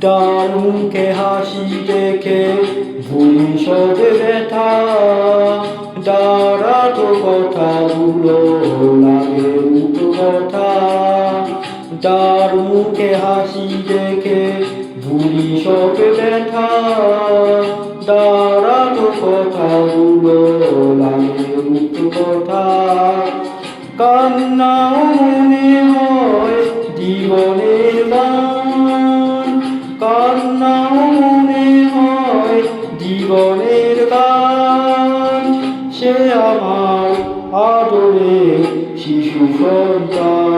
ডাল মুখে হাসি দেখে ভুলি সব ব্যথা। দাঁড়াতো কথাগুলো লাগে উঠো কথা। দারুণ মুখে হাসি দেখে ভুলি সব ব্যথা। দাঁড়াতো আদরে শিশু সন্তান।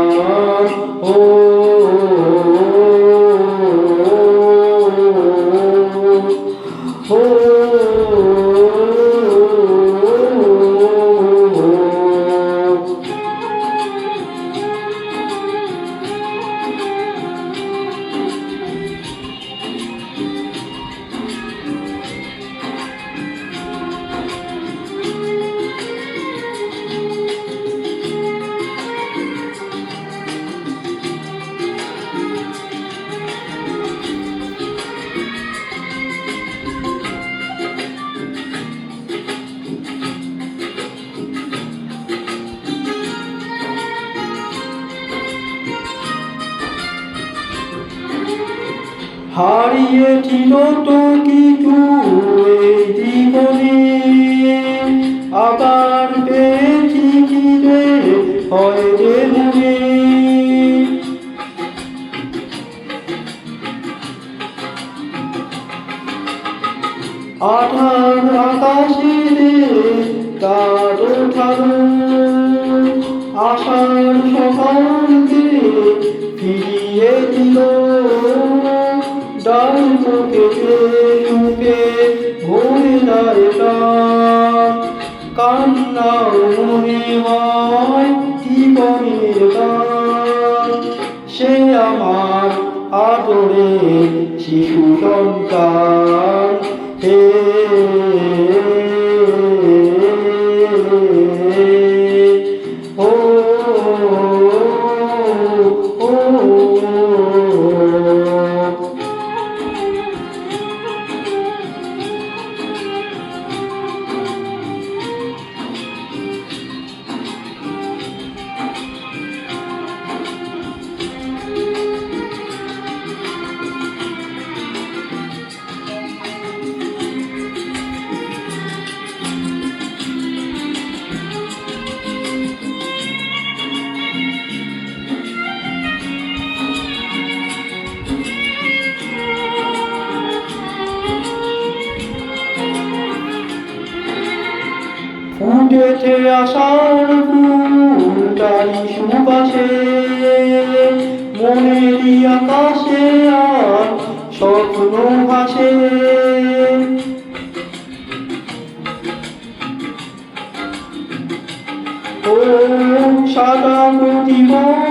হারিয়েছিল তো কিছু জীবনে। আবার পেয়েছি ফিরে হয় যে মনে। আঠার আকাশে তার ওঠানো মনে হয় জীবনের গান সে আমার আদরে শিশু সন্তান। ফুটেছে আশার ফুল তারি সুবাসে মনেরই আকাশে আর স্বপ্ন ভাসে। ও সাদা জীবন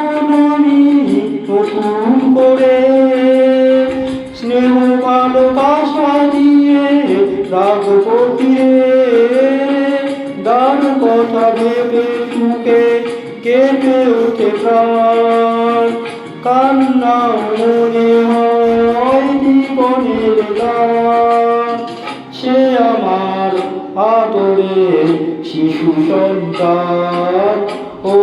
ভেবে সুখে কেঁপে উঠে প্রাণ। কান্না মনে হয় জীবনের গান সে আমার আদরে শিশু সন্তান। ও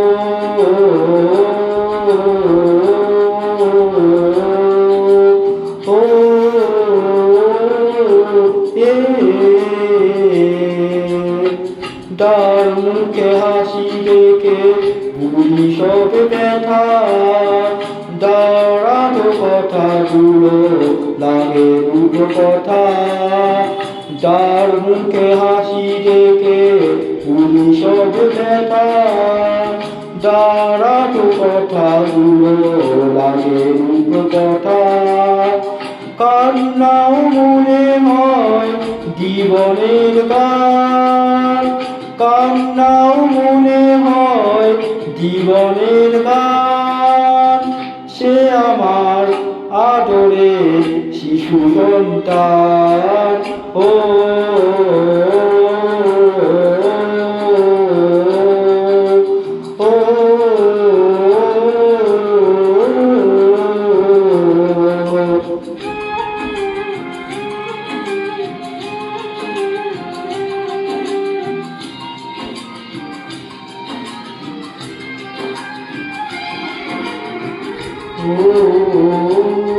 দেখে ভুলি সব ব্যথা। দাঁড়ানো কথাগুলো লাগে দুটো কথা। যার মুখে হাসি দেখে ভুলি সব ব্যথা। দাঁড়ানো কথাগুলো লাগে দুটো কথা। কান্নাও মনে হয় জীবনের গান। কান্নাও জীবনের গান সে আমার আদরে শিশু সন্তান ও ও ও